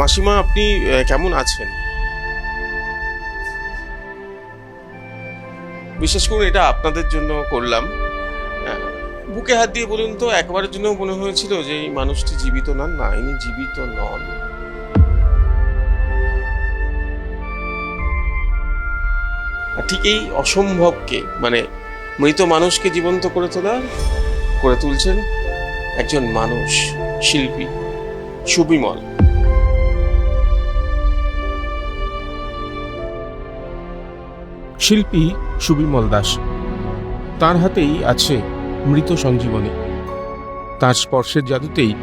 মাসিমা, আপনি কেমন আছেন? বিশেষ করে এটা আপনাদের জন্য করলাম। বুকে হাত দিয়ে বলুন তো, একবারের জন্য মনে হয়েছিল যে এই মানুষটি জীবিত নন না, ইনি জীবিত নন। ঠিক এই অসম্ভবকে মানে মৃত মানুষকে জীবন্ত করে তোলার, করে তুলছেন একজন মানুষ, শিল্পী, সুবিমল। শিল্পী সুবিমল দাস। তার হাতেই আছে মৃত সঞ্জীবনী। তার স্পর্শের জাদুতেই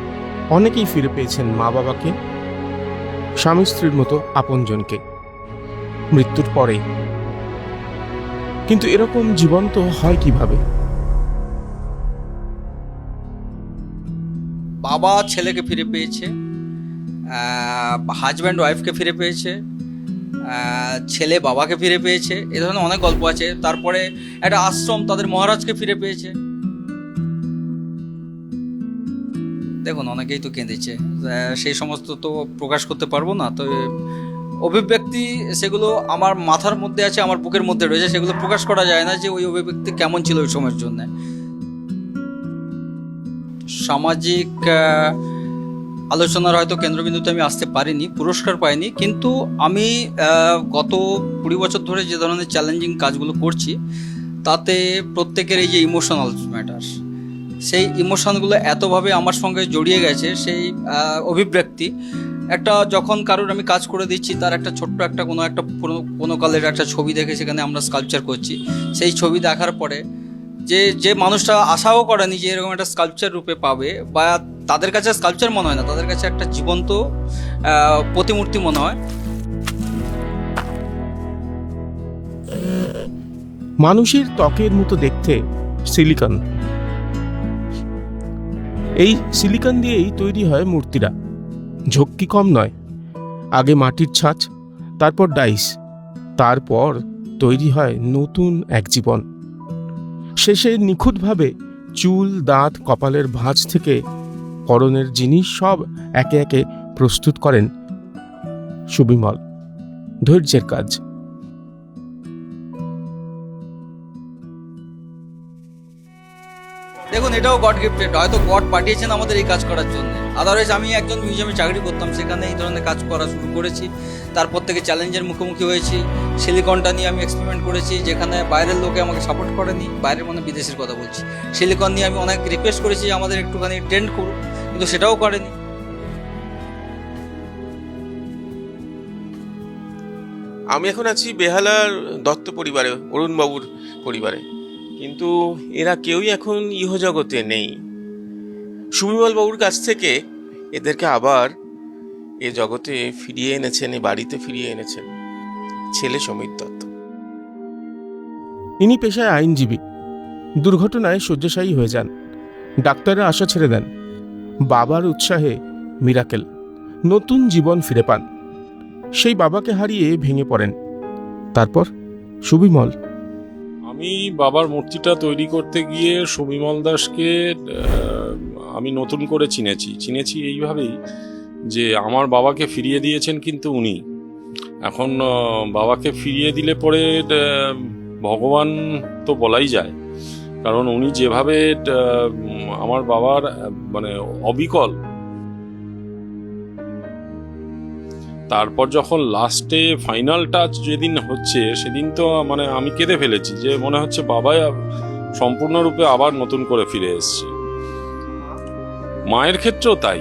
অনেকেই ফিরে পেয়েছেন মা বাবাকে স্বামী স্ত্রীর মতো আপনজনকে। মৃত্যুর পরে। কিন্তু এরকম জীবন্ত হয় কীভাবে? বাবা ছেলেকে ফিরে পেয়েছে হাজব্যান্ড ওয়াইফকে ফিরে পেয়েছে ছেলে বাবাকে ফিরে পেয়েছে, এ ধরনের অনেক গল্প আছে। তারপরে একটা আশ্রম তাদের মহারাজকে ফিরে পেয়েছে। দেখুন, অনেকেই তো কেঁদেছে। সেই সমস্ত তো প্রকাশ করতে পারব না, তো অভিব্যক্তি সেগুলো আমার মাথার মধ্যে আছে, আমার বুকের মধ্যে রয়েছে, সেগুলো প্রকাশ করা যায় না যে ওই অভিব্যক্তি কেমন ছিল ওই সময়ের জন্য। সামাজিক আলোচনার হয়তো কেন্দ্রবিন্দুতে আমি আসতে পারিনি, পুরস্কার পাইনি, কিন্তু আমি গত কুড়ি বছর ধরে যে ধরনের চ্যালেঞ্জিং কাজগুলো করছি, তাতে প্রত্যেকের এই যে ইমোশনাল ম্যাটার সেই ইমোশনগুলো এতভাবে আমার সঙ্গে জড়িয়ে গেছে, সেই অভিব্যক্তি, একটা যখন কারোর আমি কাজ করে দিচ্ছি, তার একটা ছোট্ট একটা কোনো একটা কোনো কালের একটা ছবি দেখে সেখানে আমরা স্কাল্পচার করছি, সেই ছবি দেখার পরে যে যে মানুষটা আশাও করেনি যে এরকম একটা স্কাল্পচার রূপে পাবে, বা তাদের কাছে স্কাল্পচার মনে হয় না, তাদের কাছে একটা জীবন্ত প্রতিমূর্তি মনে হয়। মানুষের ত্বকের মতো দেখতে সিলিকন এই সিলিকন দিয়েই তৈরি হয় মূর্তিরা। ঝক্কি কম নয়, আগে মাটির ছাঁচ, তারপর ডাইস তারপর তৈরি হয় নতুন এক জীবন। শেষে নিখুঁতভাবে চুল, দাঁত, কপালের ভাঁজ থেকে করণের জিনিস সব একে একে প্রস্তুত করেন সুবিমল। ধৈর্যের কাজ। দেখুন, এটাও গড গিফটেড হয়তো গড পাঠিয়েছেন আমাদের এই কাজ করার জন্য। আদারওয়াইজ আমি একজন মিউজিয়ামে চাকরি করতাম, সেখানে এই ধরনের কাজ করা শুরু করেছি। তারপর থেকে চ্যালেঞ্জের মুখোমুখি হয়েছি। সিলিকনটা নিয়ে আমি এক্সপেরিমেন্ট করেছি, যেখানে বাইরের লোকে আমাকে সাপোর্ট করেনি, বাইরের মানে বিদেশের কথা বলছি। সিলিকন নিয়ে আমি অনেক রিকোয়েস্ট করেছি, আমাদের একটুখানি ট্রেন্ড করুন কিন্তু সেটাও করেনি। আমি এখন আছি বেহালার দত্ত পরিবারে, অরুণবাবুর পরিবারে। কিন্তু এরা কেউই এখন ইহজগতে নেই। সুবিমল বাবুর কাছ থেকে এদেরকে আবার এ জগতে ফিরিয়ে এনেছেন, এ বাড়িতে ফিরিয়ে এনেছেন ছেলে সমীর দত্ত। ইনি পেশায় আইনজীবী। দুর্ঘটনায় শয্যাশায়ী হয়ে যান। ডাক্তাররা আশা ছেড়ে দেন। বাবার উৎসাহে মিরাকেল নতুন জীবন ফিরে পান। সেই বাবাকে হারিয়ে ভেঙে পড়েন। তারপর সুবিমল। আমি বাবার মূর্তিটা তৈরি করতে গিয়ে সুবিমল দাসকে আমি নতুন করে চিনেছি। চিনেছি এইভাবেই যে আমার বাবাকে ফিরিয়ে দিয়েছেন কিন্তু উনি। এখন বাবাকে ফিরিয়ে দিলে পরে ভগবান তো বলাই যায়। কারণ উনি যেভাবে আমার বাবার মানে অবিকল। তারপর যখন লাস্টে ফাইনাল টাচ যেদিন হচ্ছে, সেদিন তো মানে আমি কেঁদে ফেলেছি যে মনে হচ্ছে বাবাই সম্পূর্ণরূপে আবার নতুন করে ফিরে এসছে। মায়ের ক্ষেত্রেও তাই।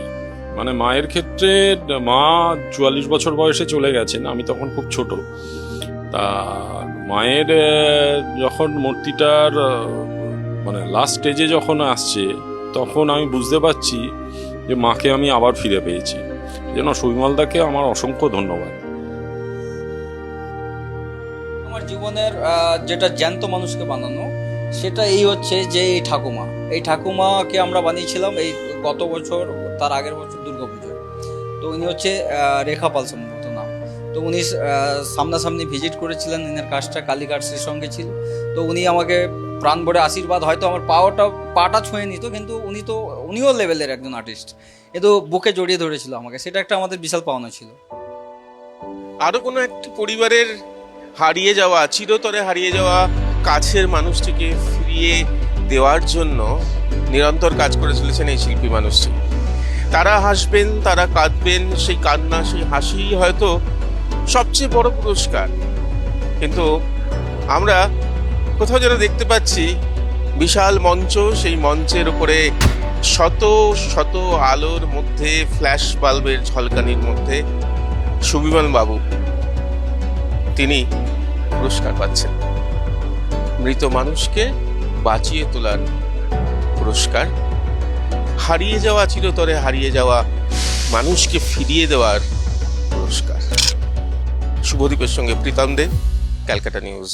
মানে মায়ের ক্ষেত্রে মা চুয়াল্লিশ বছর বয়সে চলে গেছেন, আমি তখন খুব ছোট। তা মায়ের যখন মূর্তিটার মানে লাস্ট স্টেজে যখন আসছে, তখন আমি বুঝতে পারছি যে মাকে আমি আবার ফিরে পেয়েছি। যেন সুবিমলদাকে আমার অসংখ্য ধন্যবাদ। আমার জীবনের যেটা জ্যান্ত মানুষকে বানানো, সেটা এই হচ্ছে যে এই ঠাকুমা। এই ঠাকুমাকে আমরা বানিয়েছিলাম এই গত বছর, তার আগের বছর দুর্গাপুজোয়। তো উনি হচ্ছে রেখা পাল সম্ভবত নাম। তো উনি সামনাসামনি ভিজিট করেছিলেন এনার কাজটা কালীঘাটের সঙ্গে ছিল। তো উনি আমাকে প্রাণ ভরে আশীর্বাদ, হয়তো আমার পাওয়াটা, পাটা ছুঁয়ে নিত, কিন্তু উনি তো, উনিও লেভেলের একজন আর্টিস্ট এ তো বুকে জড়িয়ে ধরেছিল আমাকে, সেটা একটা আমাদের বিশাল পাওনা ছিল। আরও কোনো একটি পরিবারের হারিয়ে যাওয়া, চিরতরে হারিয়ে যাওয়া কাছের মানুষটিকে ফিরিয়ে দেওয়ার জন্য নিরন্তর কাজ করে চলেছেন এই শিল্পী মানুষটি। তারা হাসবেন, তারা কাঁদবেন, সেই কান্না, সেই হাসি হয়তো সবচেয়ে বড় পুরস্কার। কিন্তু আমরা কোথাও যেন দেখতে পাচ্ছি, বিশাল মঞ্চ, সেই মঞ্চের উপরে শত শত আলোর মধ্যে ফ্ল্যাশ বাল্বের ঝলকানির মধ্যে সুবিমল বাবু, তিনি পুরস্কার পাচ্ছেন। মৃত মানুষকে বাঁচিয়ে তোলার পুরস্কার। হারিয়ে যাওয়া চিরতরে হারিয়ে যাওয়া মানুষকে ফিরিয়ে দেওয়ার পুরস্কার। শুভদীপের সঙ্গে প্রীতম দে, ক্যালকাটা নিউজ।